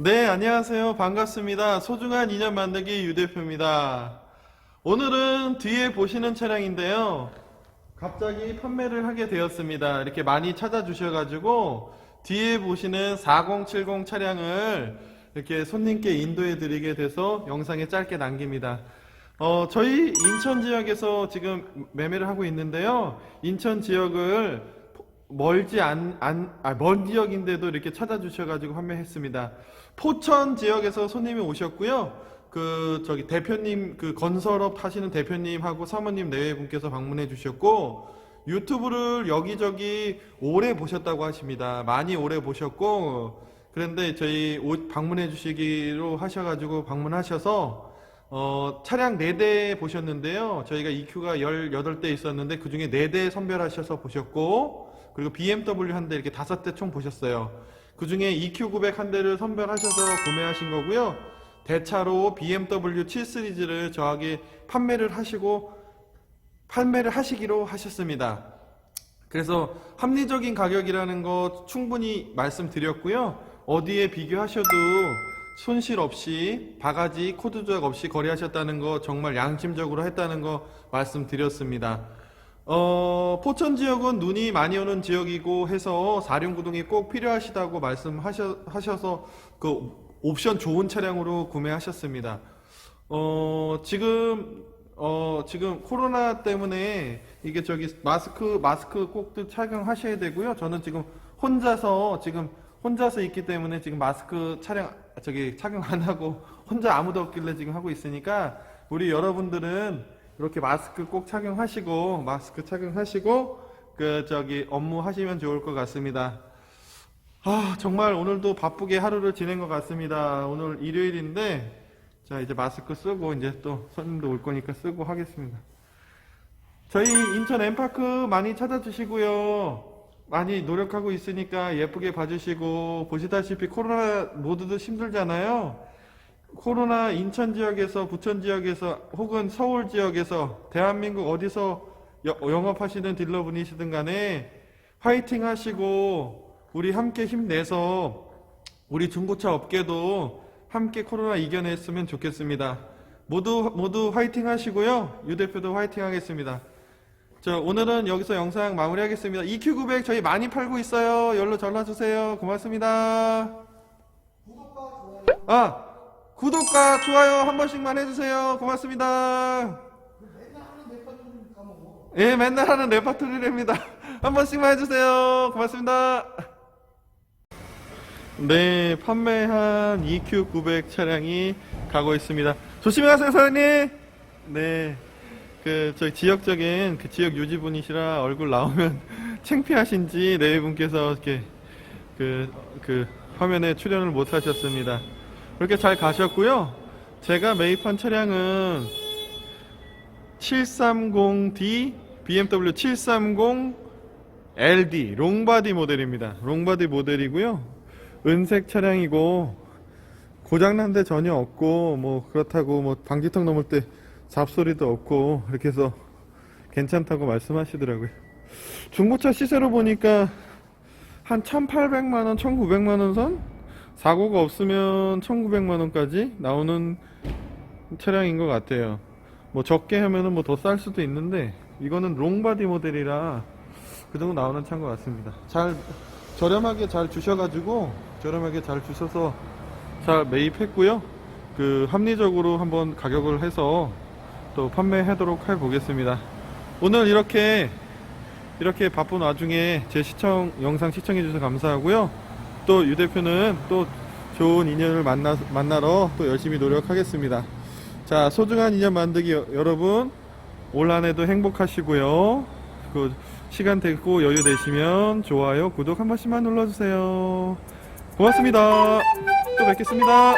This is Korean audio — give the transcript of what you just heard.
네, 안녕하세요. 반갑습니다. 소중한 인연 만들기 유 대표입니다. 오늘은 뒤에 보시는 차량인데요. 갑자기 판매를 하게 되었습니다. 이렇게 많이 찾아주셔가지고 뒤에 보시는 4070 차량을 이렇게 손님께 인도해 드리게 돼서 영상에 짧게 남깁니다. 어, 저희 인천 지역에서 지금 매매를 하고 있는데요. 인천 지역을 멀지 않, 안, 아, 먼 지역인데도 이렇게 찾아주셔가지고 판매했습니다. 포천 지역에서 손님이 오셨고요. 그, 저기 대표님, 그 건설업 하시는 대표님하고 사모님 네 분께서 방문해 주셨고, 유튜브를 여기저기 오래 보셨다고 하십니다. 많이 오래 보셨고, 그런데 저희 오- 방문해 주시기로 하셔가지고 방문하셔서, 어, 차량 4대 보셨는데요. 저희가 EQ가 18대 있었는데 그 중에 4대 선별하셔서 보셨고, 그리고 BMW 한 대 이렇게 5대 총 보셨어요. 그 중에 EQ900 한 대를 선별하셔서 구매하신 거고요. 대차로 BMW 7 시리즈를 저하게 판매를 하시고, 판매를 하시기로 하셨습니다. 그래서 합리적인 가격이라는 거 충분히 말씀드렸고요. 어디에 비교하셔도 손실 없이 바가지 코드 조작 없이 거래하셨다는 거 정말 양심적으로 했다는 거 말씀드렸습니다. 어, 포천 지역은 눈이 많이 오는 지역이고 해서 사륜구동이 꼭 필요하시다고 말씀하셔서 그 옵션 좋은 차량으로 구매하셨습니다. 어, 지금 어, 지금 코로나 때문에 이게 저기 마스크 마스크 꼭 착용하셔야 되고요. 저는 지금 혼자서 지금 혼자서 있기 때문에 지금 마스크 촬영 저기 착용 안 하고 혼자 아무도 없길래 지금 하고 있으니까 우리 여러분들은 이렇게 마스크 꼭 착용하시고 마스크 착용하시고 그 저기 업무 하시면 좋을 것 같습니다. 아 정말 오늘도 바쁘게 하루를 지낸 것 같습니다. 오늘 일요일인데 자 이제 마스크 쓰고 이제 또 손님도 올 거니까 쓰고 하겠습니다. 저희 인천 엠파크 많이 찾아주시고요. 많이 노력하고 있으니까 예쁘게 봐주시고 보시다시피 코로나 모두들 힘들잖아요. 코로나 인천 지역에서 부천 지역에서 혹은 서울 지역에서 대한민국 어디서 여- 영업하시는 딜러분이시든 간에 화이팅 하시고 우리 함께 힘내서 우리 중고차 업계도 함께 코로나 이겨냈으면 좋겠습니다. 모두 모두 화이팅 하시고요. 유 대표도 화이팅 하겠습니다. 자, 오늘은 여기서 영상 마무리하겠습니다. EQ900 저희 많이 팔고 있어요. 열로 전화 주세요. 고맙습니다. 아, 구독과 좋아요 한 번씩만 해주세요. 고맙습니다. 예, 맨날 하는 레파토리랍니다. 한 번씩만 해주세요. 고맙습니다. 네, 판매한 EQ900 차량이 가고 있습니다. 조심히 가세요, 사장님. 네, 그 저희 지역적인 그 지역 유지분이시라 얼굴 나오면 창피하신지 네 분께서 이렇게 그, 그 화면에 출연을 못 하셨습니다. 그렇게 잘 가셨고요. 제가 매입한 차량은 730D BMW 730 LD 롱바디 모델입니다. 롱바디 모델이고요. 은색 차량이고 고장난 데 전혀 없고 뭐 그렇다고 뭐 방지턱 넘을 때 잡소리도 없고 이렇게 해서 괜찮다고 말씀하시더라고요. 중고차 시세로 보니까 한 1,800만 원, 1,900만 원 선? 사고가 없으면 1,900만 원까지 나오는 차량인 것 같아요. 뭐 적게 하면은 뭐 더 쌀 수도 있는데 이거는 롱바디 모델이라 그 정도 나오는 차인 것 같습니다. 잘 저렴하게 잘 주셔가지고 저렴하게 잘 주셔서 잘 매입했고요. 그 합리적으로 한번 가격을 해서 또 판매하도록 해 보겠습니다. 오늘 이렇게 이렇게 바쁜 와중에 제 시청 영상 시청해 주셔서 감사하고요. 또 유 대표는 또 좋은 인연을 만나 만나러 또 열심히 노력하겠습니다. 자, 소중한 인연 만들기 여- 여러분 올 한 해도 행복하시고요. 그 시간 되고 여유 되시면 좋아요, 구독 한 번씩만 눌러주세요. 고맙습니다. 또 뵙겠습니다.